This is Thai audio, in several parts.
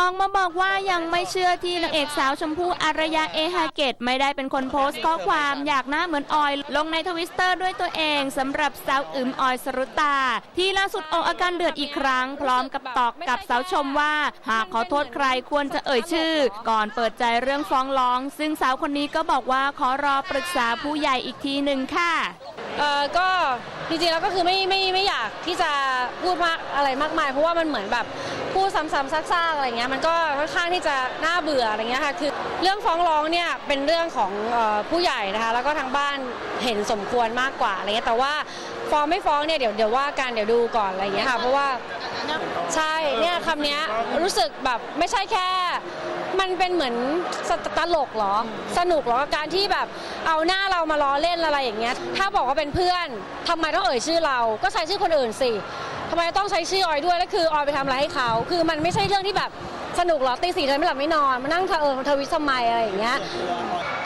ออกมาบอกว่ายังไม่เชื่อที่นางเอกสาวชมพู่อารยาเอฮาเกตไม่ได้เป็นคนโพสต์ข้อความอยากหน้าเหมือนออย ลงในทวิสเตอร์ด้วยตัวเองสำหรับสาวอึมออยสรุตา ที่ล่าสุดออกอาการเดือดอีกครั้ง พร้อมกับตอกกับสาวชมว่า หากขอโทษใครควรจะเอ่ยชื่อ ก่อนเปิดใจเรื่องฟ้องร้อง ซึ่งสาวคนนี้ก็บอกว่าขอรอปรึกษาผู้ใหญ่อีกทีหนึ่งค่ะ เออก็จริงๆแล้วก็คือไม่ไม่ไม่อยากที่จะพูดมากอะไรมากมาย เพราะว่ามันเหมือนแบบพูดซ้ำๆซากๆอะไรเงี้ยมันก็ค่อนข้างที่จะน่าเบื่ออะไรเงี้ยค่ะคือเรื่องฟ้องร้องเนี่ยเป็นเรื่องของเอ่อผู้ใหญ่นะคะแล้วก็ทางบ้านเห็นสมควรมากกว่าอะไรเงี้ยแต่ว่าฟ้องไม่ฟ้องเนี่ยเดี๋ยวเดี๋ยวว่ากันเดี๋ยวดูก่อนอะไรเงี้ยค่ะเพราะว่าใช่เนี่ยคำเนี้ยรู้สึกแบบไม่ใช่แค่ มันเป็นเหมือนตลกเหรอ สนุกเหรอการที่แบบเอาหน้าเรามาล้อเล่นอะไรอย่างเงี้ย ถ้าบอกว่าเป็นเพื่อนทำไมต้องเอ่ยชื่อเรา ก็ใช้ชื่อคนอื่นสิทำไมต้องใช้ชื่อออยด้วยแล้วคือออยไปทำอะไรให้เขา คือมันไม่ใช่เรื่องที่แบบสนุกเหรอตีสี่เธอไม่หลับไม่นอนมานั่งเธอเออเธอวิสมัยอะไรอย่างเงี้ย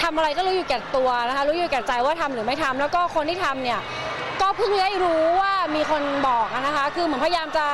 ทำอะไรก็รู้อยู่แก่ตัวนะคะรู้อยู่แก่ใจว่าทำหรือไม่ทำแล้วก็คนที่ทำเนี่ยก็เพิ่งได้รู้ว่ามีคนบอกนะคะ คือเหมือนพยายามจะ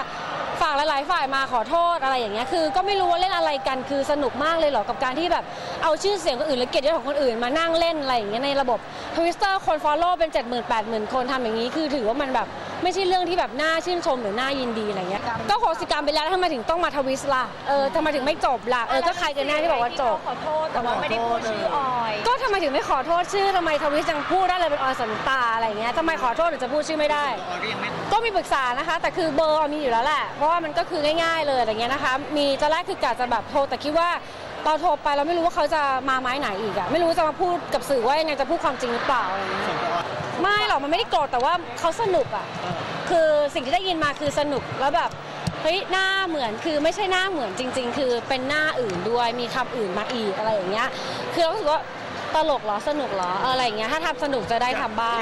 ฝากหลายๆ ฝ่ายมาขอโทษอะไรอย่างเงี้ยคือ ก็ไม่รู้ว่าเล่นอะไรกันคือสนุกมากเลยเหรอกับการที่แบบเอาชื่อเสียงคนอื่นหรือเกียรติยศของคนอื่นมานั่งเล่นอะไรอย่างเงี้ยในระบบทวิสเตอร์คนฟอลโล่เป็น 7 0 0 0 0 8 0,000 คนทำอย่างนี้คือถือว่ามันแบบ ไม่ใช่เรื่องที่แบบน่าชื่นชมหรือน่ายินดีอะไรเงี้ยก็โหสิกรรมไปแล้วแล้วทำไมถึงต้องมาทวิสล่ะเออทำไมถึงไม่จบล่ะเออก็ใครกันแน่ที่บอกว่าจบขอโทษแต่ว่าไม่ได้พูดชื่อออยก็ทำไมถึงไม่ขอโทษชื่อทำไมทวิสยังพูดได้เลยเป็นออยสันตาอะไรเงี้ยทำไมขอโทษหรือจะพูดชื่อไม่ได้ ก็มีปรึกษานะคะ แต่คือเบอร์มีอยู่แล้วแหละเพราะว่ามันก็คือง่าย ๆเลยอะไรเงี้ยนะคะมีตอนแรกคือกะจะแบบโทรแต่คิดว่า ตอนโทรไปเราไม่รู้ว่าเขาจะมาไม้ไหนอีกอะไม่รู้จะมาพูดกับสื่อว่ายังไงจะพูดความจริงหรือเปล่าอะไรเงี้ยไม่หรอกมันไม่ได้โกรธแต่ว่าเขาสนุกอะคือสิ่งที่ได้ยินมาคือสนุกแล้วแบบเฮ้ยหน้าเหมือนคือไม่ใช่หน้าเหมือนจริง ๆ คือเป็นหน้าอื่นด้วยมีคำอื่นมาอีกอะไรอย่างเงี้ยคือเรารู้สึกว่าตลกเหรอสนุกเหรออะไรอย่างเงี้ยถ้าทำสนุกจะได้ทำบ้าง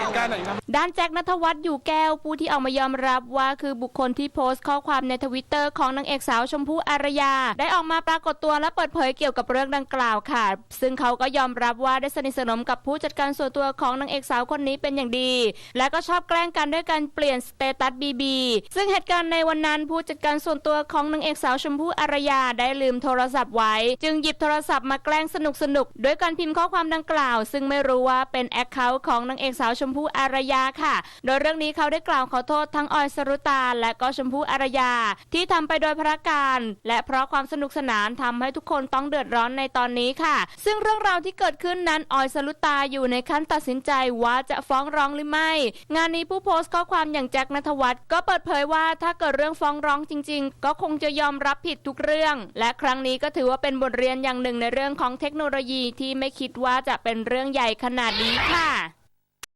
ด้านแจ็คนัทวัฒน์อยู่แก้วผู้ที่ออกมายอมรับว่าคือบุคคลที่โพสต์ข้อความในทวิตเตอร์ของนางเอกสาวชมพู่อารยา ได้ออกมาปรากฏตัวและเปิดเผยเกี่ยวกับเรื่องดังกล่าวค่ะ ซึ่งเขาก็ยอมรับว่าได้สนิทสนมกับผู้จัดการส่วนตัวของนางเอกสาวคนนี้เป็นอย่างดี และก็ชอบแกล้งกันด้วยการเปลี่ยนสเตตัสบีบีซึ่งเหตุการณ์ในวันนั้นผู้จัดการส่วนตัวของนางเอกสาวชมพู่อารยาได้ลืมโทรศัพท์ไว้ จึงหยิบโทรศัพท์มาแกล้งสนุกสนุกด้วยการพิมพ์ข้อความดังกล่าว ซึ่งไม่รู้ว่าเป็นแอคเคาท์ของนางเอกสาวชมพู่อารยาค่ะ โดยเรื่องนี้เขาได้กล่าวขอโทษทั้งออยสรุตาและก็ชมพู่อารยา ที่ทำไปโดยพระการ และเพราะความสนุกสนานทำให้ทุกคนต้องเดือดร้อนในตอนนี้ค่ะ ซึ่งเรื่องราวที่เกิดขึ้นนั้นออยสรุตาอยู่ในขั้นตัดสินใจว่าจะฟ้องร้องหรือไม่ งานนี้ผู้โพสต์ข้อความอย่างแจ็คนัทวัฒน์ก็เปิดเผยว่าถ้าเกิดเรื่องฟ้องร้องจริง ๆ ก็คงจะยอมรับผิดทุกเรื่อง และครั้งนี้ก็ถือว่าเป็นบทเรียนอย่างหนึ่งในเรื่องของเทคโนโลยีที่ไม่คิดว่าจะเป็นเรื่องใหญ่ขนาดนี้ค่ะ